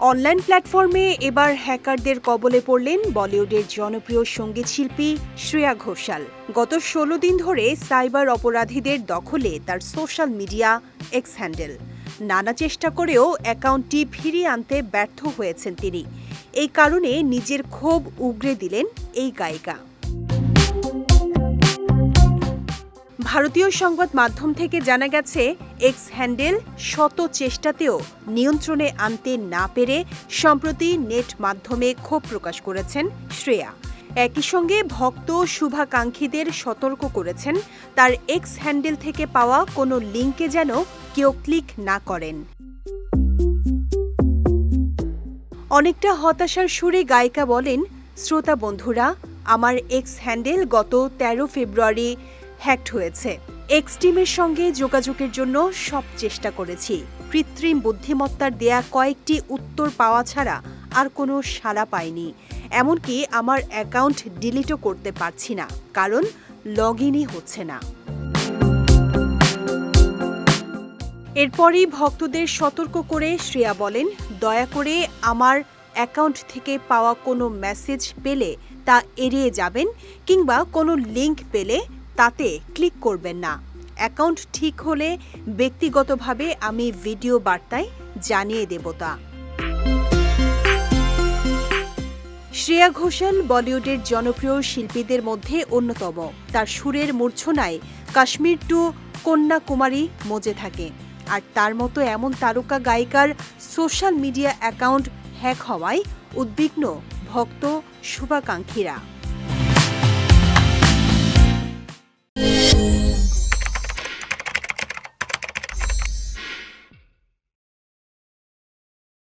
Online প্ল্যাটফর্মে এবার হ্যাকারদের কবলে পড়লেন বলিউডের জনপ্রিয় সংগীত শিল্পী শ্রেয়া ঘোষাল। গত ষোলো দিন ধরে সাইবার অপরাধীদের দখলে তার সোশ্যাল মিডিয়া এক্স হ্যান্ডেল। নানা চেষ্টা করেও অ্যাকাউন্টটি ফিরিয়ে আনতে ব্যর্থ হয়েছেন তিনি। এই কারণে নিজের ক্ষোভ উগরে দিলেন এই গায়িকা। ভারতীয় সংবাদ মাধ্যম থেকে জানা গেছে এক্স হ্যান্ডেল শত চেষ্টাতেও নিয়ন্ত্রণে আনতে না পেরে সম্প্রতি নেট মাধ্যমে ক্ষোভ প্রকাশ করেছেন শ্রেয়া। একই সঙ্গে ভক্ত শুভাকাঙ্ক্ষীদের সতর্ক করেছেন, তার এক্স হ্যান্ডেল থেকে পাওয়া কোনো লিঙ্কে যেন কেউ ক্লিক না করেন। অনেকটা হতাশার সুরে গায়িকা বলেন, শ্রোতা বন্ধুরা, আমার এক্স হ্যান্ডেল গত তেরো ফেব্রুয়ারি হ্যাকড হয়েছে। এক্স টিমের সঙ্গে যোগাযোগের জন্য সব চেষ্টা করেছি। কৃত্রিম বুদ্ধিমত্তার দেয়া কয়েকটি উত্তর পাওয়া ছাড়া আর কোনো সাড়া পাইনি। এমনকি আমার অ্যাকাউন্ট ডিলিটও করতে পারছি না, কারণ লগ ইনই হচ্ছে না। এরপরই ভক্তদের সতর্ক করে শ্রেয়া বলেন, দয়া করে আমার অ্যাকাউন্ট থেকে পাওয়া কোনো মেসেজ পেলে তা এড়িয়ে যাবেন কিংবা কোনো লিংক পেলে তাতে ক্লিক করবেন না। অ্যাকাউন্ট ঠিক হলে ব্যক্তিগতভাবে আমি ভিডিও বার্তায় জানিয়ে দেব তা। শ্রেয়া ঘোষাল বলিউডের জনপ্রিয় শিল্পীদের মধ্যে অন্যতম। তার সুরের মূর্ছনায় কাশ্মীর টু কন্যাকুমারী মজে থাকে। আর তার মতো এমন তারকা গায়িকার সোশ্যাল মিডিয়া অ্যাকাউন্ট হ্যাক হওয়ায় উদ্বিগ্ন ভক্ত শুভাকাঙ্ক্ষীরা।